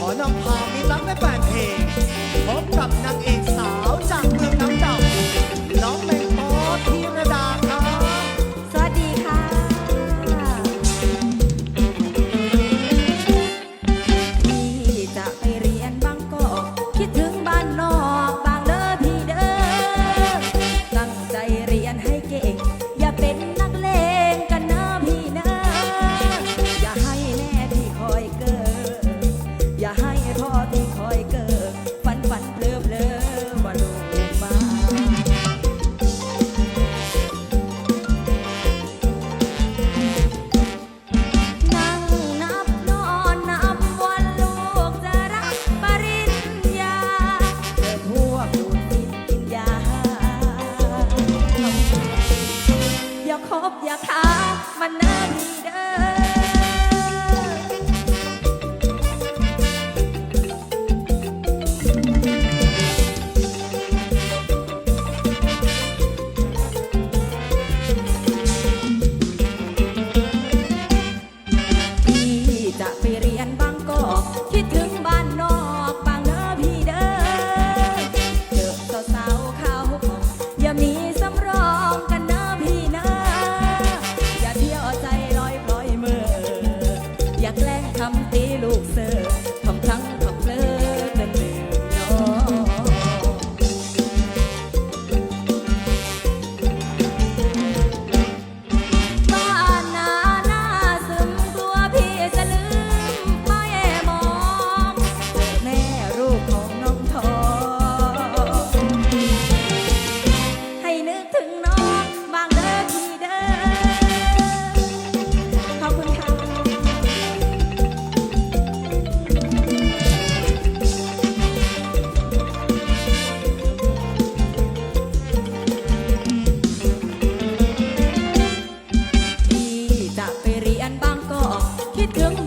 ขอนำพามิตรรักและแฟนเพลงพบกับนางเอกสาวจากเมืองน้ำดำน้องแมงปอทีรดาครับ สวัสดีค่ะ พี่จะไปเรียนบางกอกคิดถึง my name. Hướng